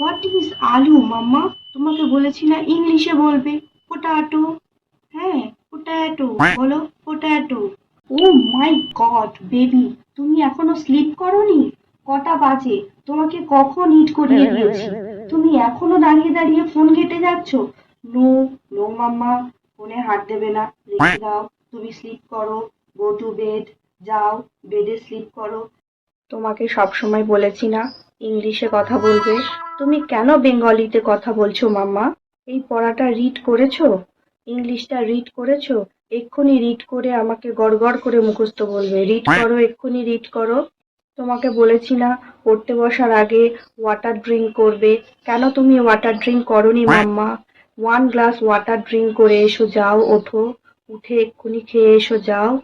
What is আলু মাম্মা? তোমাকে বলেছি না ইংলিশে বলবে। পোটাটো হ্যাঁ পোটাটো বলো পোটাটো ও মাই গড বেবি তুমি এখনও স্লিপ করনি? কটা বাজে তোমাকে কখন ইট করিয়ে দিয়েছি? তুমি এখনও দাঁড়িয়ে দাঁড়িয়ে ফোন ঘেটে যাচ্ছ? নো নো মাম্মা ফোনে হাত দেবে না। রেখে দাও তুমি স্লিপ করো গো টু বেড যাও বেডে স্লিপ করো। তোমাকে সব সময় বলেছি না ইংলিশে কথা বলবে? তুমি কেন বেঙ্গলিতে কথা বলছো, মাম্মা? এই পড়াটা রিড করেছ? ইংলিশটা রিড করেছ? এক্ষুনি রিড করে আমাকে গড়গড় করে মুখস্থ বলবে। রিড করো, এক্ষুনি রিড করো। তোমাকে বলেছি না, পড়তে বসার আগে ওয়াটার ড্রিঙ্ক করবে। কেন তুমি ওয়াটার ড্রিঙ্ক করনি, মাম্মা? ওয়ান গ্লাস ওয়াটার ড্রিঙ্ক করে এসো, যাও, ওঠো। উঠে এক্ষুনি খেয়ে এসো, যাও।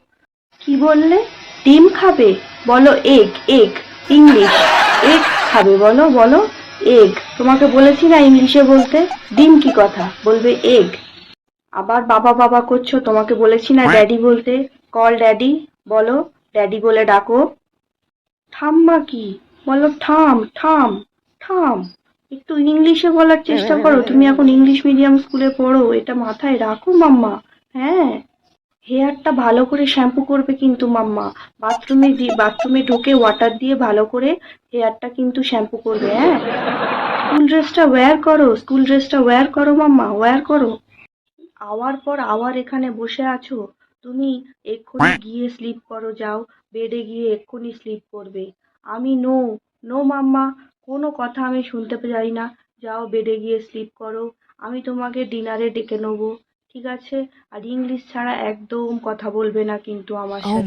কি বললে? ডিম খাবে? বলো এগ এগ ইংলিশ এগ খাবে বলো বলো এগ। তোমাকে বলেছি না ইংলিশে বলতে। ডিম কি কথা? বলবে এগ। আবার বাবা বাবা করছ তোমাকে বলেছি না ড্যাডি বলতে। কল ড্যাডি বলো ড্যাডি বলে ডাকো। ঠাম্মা কি? বলো থাম থাম থাম। একটু ইংলিশে বলার চেষ্টা করো। তুমি এখন ইংলিশ মিডিয়াম স্কুলে পড়ো এটা মাথায় রাখো মাম্মা। হ্যাঁ। হেয়ারটা ভালো করে শ্যাম্পু করবে কিন্তু মাম্মা। বাথরুমে বাথরুমে ঢুকে ওয়াটার দিয়ে ভালো করে হেয়ারটা কিন্তু শ্যাম্পু করবে হ্যাঁ? স্কুল ড্রেসটা ওয়্যার করো স্কুল ড্রেসটা ওয়্যার করো মাম্মা ওয়্যার করো। আওয়ার পর আওয়ার এখানে বসে আছো, তুমি এক্ষুনি গিয়ে স্লিপ করো, যাও বেডে গিয়ে এক্ষুনি স্লিপ করবে। আমি নো নো মাম্মা, কোনো কথা আমি শুনতে চাই না, যাও বেডে গিয়ে স্লিপ করো। আমি তোমাকে ডিনারে ডেকে নেব। ঠিক আছে? আর ইংলিশ ছাড়া একদম কথা বলবে না কিন্তু আমার Oh সাথে।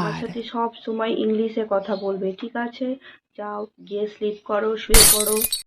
আমার সাথে সব সময় ইংলিশে কথা বলবে ঠিক আছে? যাও গিয়ে স্লিপ করো শুয়ে পড়ো।